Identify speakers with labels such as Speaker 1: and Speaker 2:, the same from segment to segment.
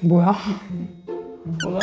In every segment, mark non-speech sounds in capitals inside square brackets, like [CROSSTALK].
Speaker 1: 뭐야?
Speaker 2: 뭐야?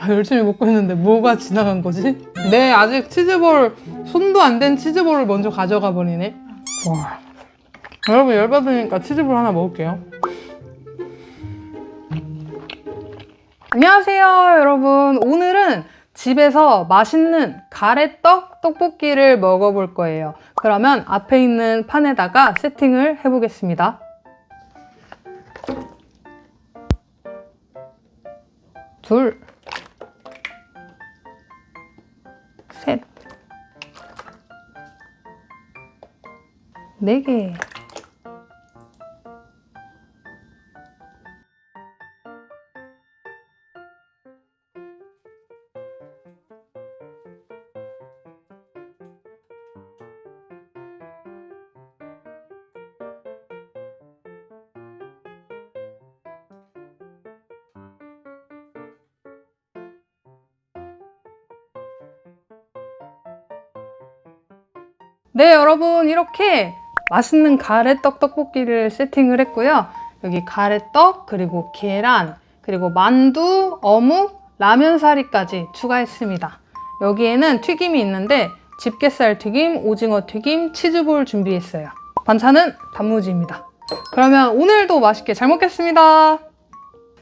Speaker 1: 아, 열심히 먹고 있는데 뭐가 지나간 거지? 네, 아직 치즈볼, 손도 안댄 치즈볼을 먼저 가져가 버리네. 와. 여러분, 열받으니까 치즈볼 하나 먹을게요. 안녕하세요, 여러분. 오늘은 집에서 맛있는 가래떡 떡볶이를 먹어볼 거예요. 그러면 앞에 있는 판에다가 세팅을 해보겠습니다. 둘, 셋, 네 개. 네, 여러분 이렇게 맛있는 가래떡 떡볶이를 세팅을 했고요. 여기 가래떡, 그리고 계란, 그리고 만두, 어묵, 라면 사리까지 추가했습니다. 여기에는 튀김이 있는데 집게살 튀김, 오징어 튀김, 치즈볼 준비했어요. 반찬은 단무지입니다. 그러면 오늘도 맛있게 잘 먹겠습니다.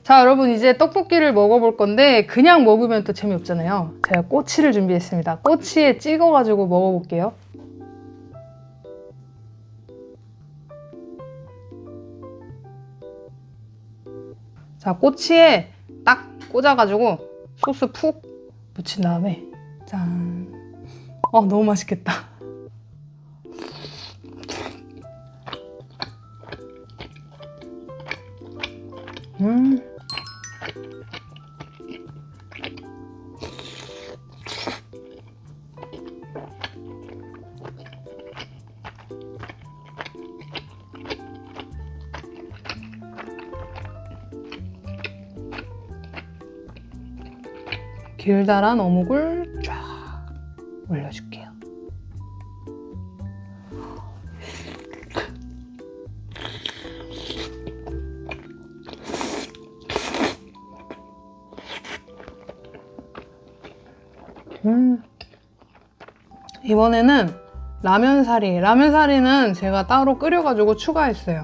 Speaker 1: 자, 여러분 이제 떡볶이를 먹어볼 건데 그냥 먹으면 또 재미없잖아요. 제가 꼬치를 준비했습니다. 꼬치에 찍어가지고 먹어볼게요. 자, 꼬치에 딱 꽂아가지고 소스 푹 묻힌 다음에 짠. 어, 너무 맛있겠다. 음. 길다란 어묵을 쫙 올려줄게요. 음. 이번에는 라면사리. 라면사리는 제가 따로 끓여가지고 추가했어요.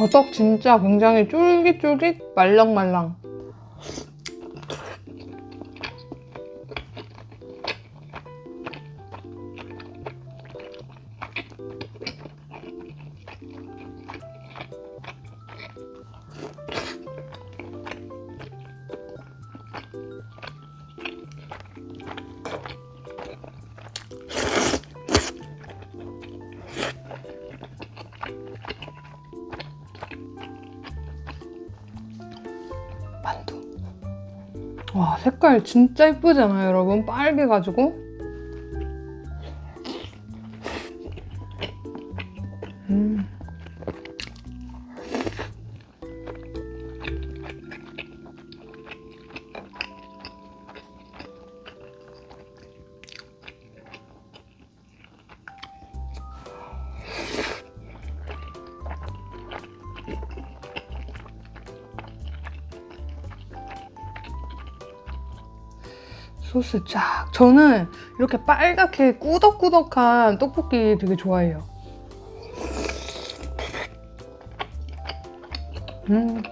Speaker 1: 어, 떡 진짜 굉장히 쫄깃쫄깃 말랑말랑. 와, 색깔 진짜 예쁘잖아요, 여러분. 빨개가지고. 음. 소스 쫙. 저는 이렇게 빨갛게 꾸덕꾸덕한 떡볶이 되게 좋아해요. 음.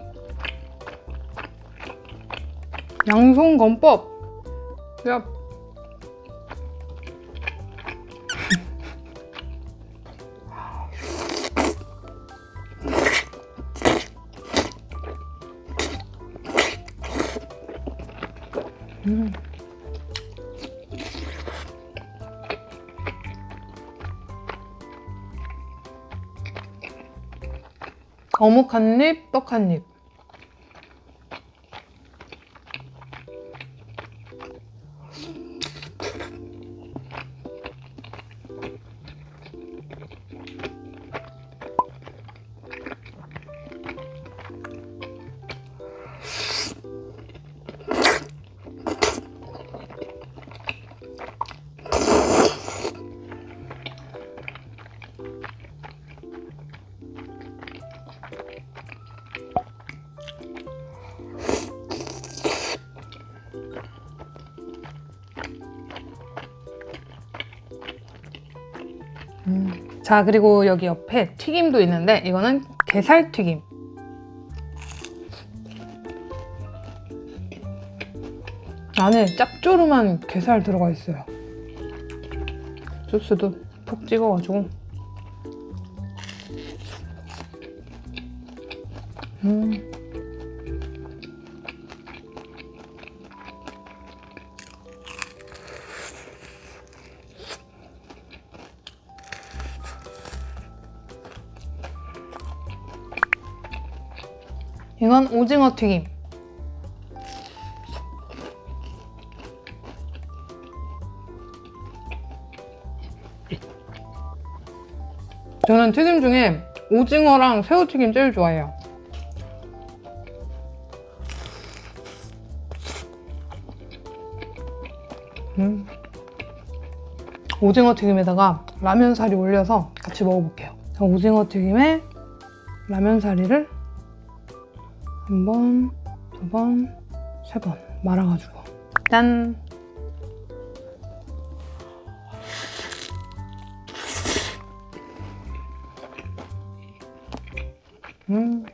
Speaker 1: 양손 건법. 야, 어묵 한 입, 떡 한 입. 자, 그리고 여기 옆에 튀김도 있는데 이거는 게살 튀김. 안에 짭조름한 게살 들어가 있어요. 소스도 푹 찍어가지고. 음. 이건 오징어 튀김. 저는 튀김 중에 오징어랑 새우튀김 제일 좋아해요. 음. 오징어 튀김에다가 라면 사리 올려서 같이 먹어볼게요. 자, 오징어 튀김에 라면 사리를 한 번, 두 번, 세 번 말아가지고 짠! 음.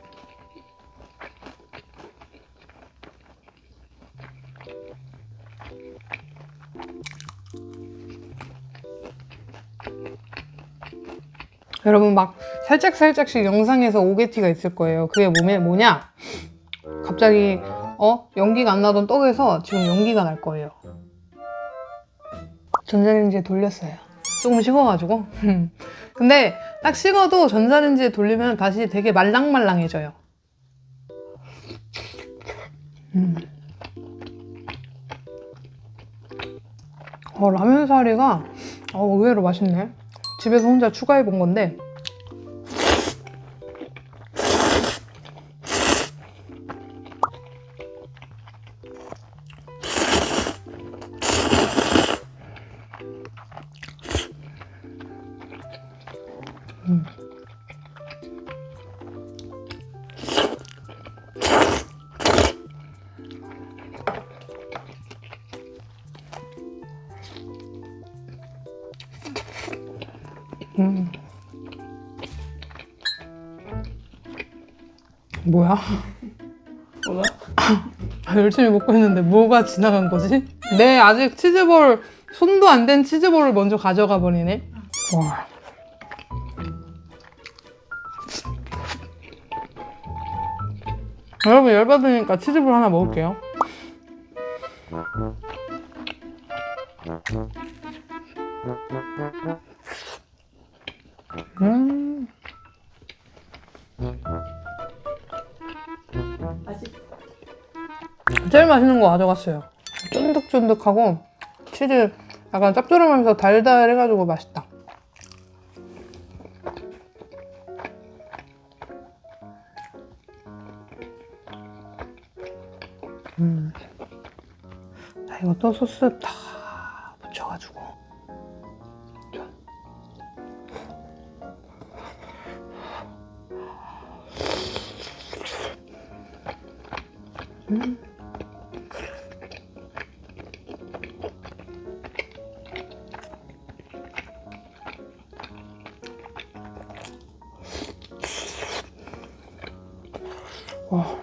Speaker 1: 여러분 막 살짝살짝씩 영상에서 오게티가 있을 거예요. 그게 뭐냐? 뭐냐? 갑자기 어 연기가 안 나던 떡에서 지금 연기가 날 거예요. 전자레인지에 돌렸어요. 조금 식어가지고. [LAUGHS] 근데 딱 식어도 전자레인지에 돌리면 다시 되게 말랑말랑해져요. 음. 어, 라면 사리가 어, 의외로 맛있네. 집에서 혼자 추가해 본 건데 뭐야?
Speaker 2: 뭐야?
Speaker 1: 아, 열심히 먹고 있는데 뭐가 지나간 거지? 네, 아직 치즈볼, 손도 안댄 치즈볼을 먼저 가져가 버리네. 와. 여러분 열받으니까 치즈볼 하나 먹을게요. 음. 제일 맛있는 거 가져갔어요. 쫀득쫀득하고 치즈 약간 짭조름하면서 달달해가지고 맛있다. 음. 자, 이것도 소스 다 와.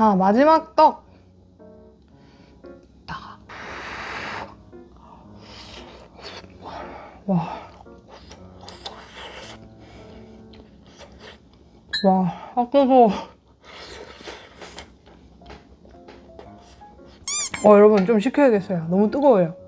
Speaker 1: 자, 마지막 떡. 딱. 와. 와, 아, 뜨거워. 어, 여러분, 좀 식혀야겠어요. 너무 뜨거워요.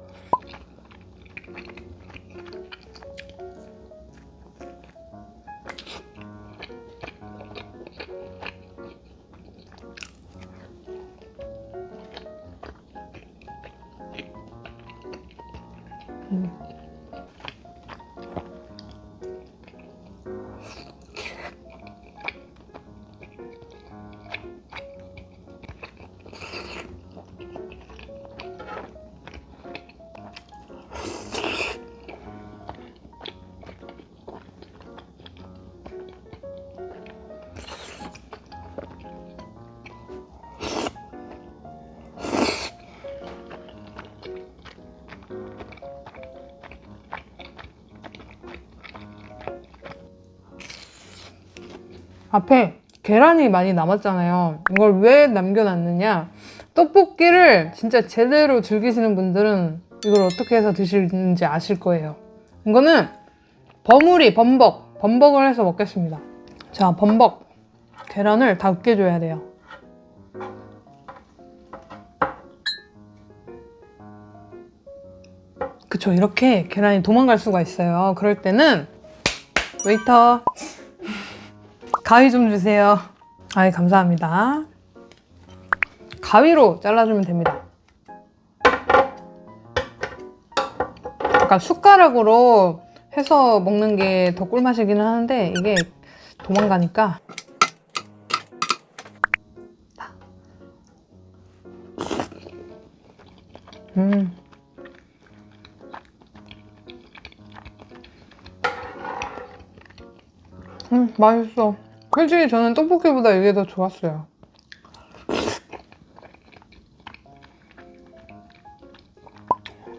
Speaker 1: 앞에 계란이 많이 남았잖아요. 이걸 왜 남겨놨느냐? 떡볶이를 진짜 제대로 즐기시는 분들은 이걸 어떻게 해서 드시는지 아실 거예요. 이거는 버무리, 범벅, 범벅을 해서 먹겠습니다. 자, 범벅. 계란을 다 으깨줘야 돼요. 그쵸, 이렇게 계란이 도망갈 수가 있어요. 그럴 때는 웨이터 가위 좀 주세요. 아이, 감사합니다. 가위로 잘라주면 됩니다. 약간 숟가락으로 해서 먹는 게 더 꿀맛이기는 하는데 이게 도망가니까 음. 음, 맛있어. 솔직히 저는 떡볶이보다 이게 더 좋았어요.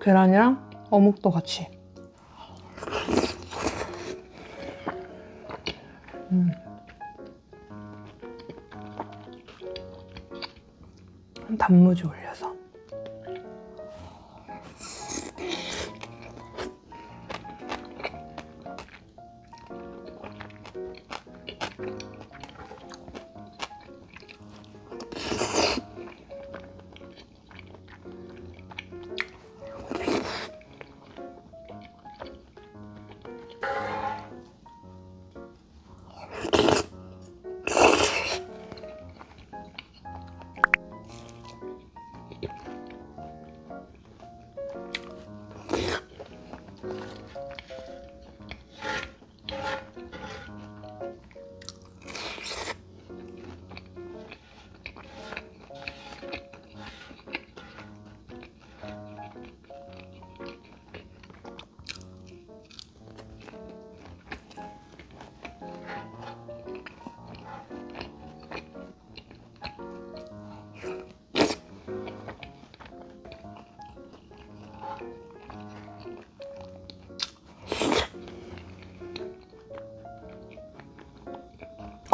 Speaker 1: 계란이랑 어묵도 같이. 음. 단무지 올려서.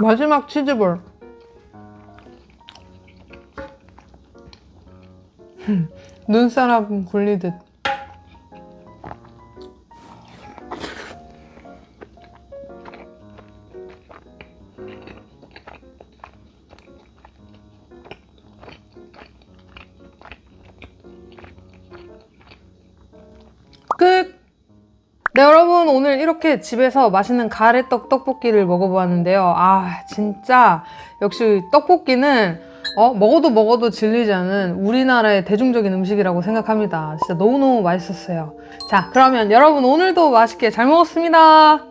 Speaker 1: 마지막 치즈볼. [LAUGHS] 눈사람 굴리듯. 이렇게 집에서 맛있는 가래떡 떡볶이를 먹어보았는데요. 아, 진짜, 역시 떡볶이는, 어, 먹어도 먹어도 질리지 않은 우리나라의 대중적인 음식이라고 생각합니다. 진짜 너무너무 맛있었어요. 자, 그러면 여러분, 오늘도 맛있게 잘 먹었습니다.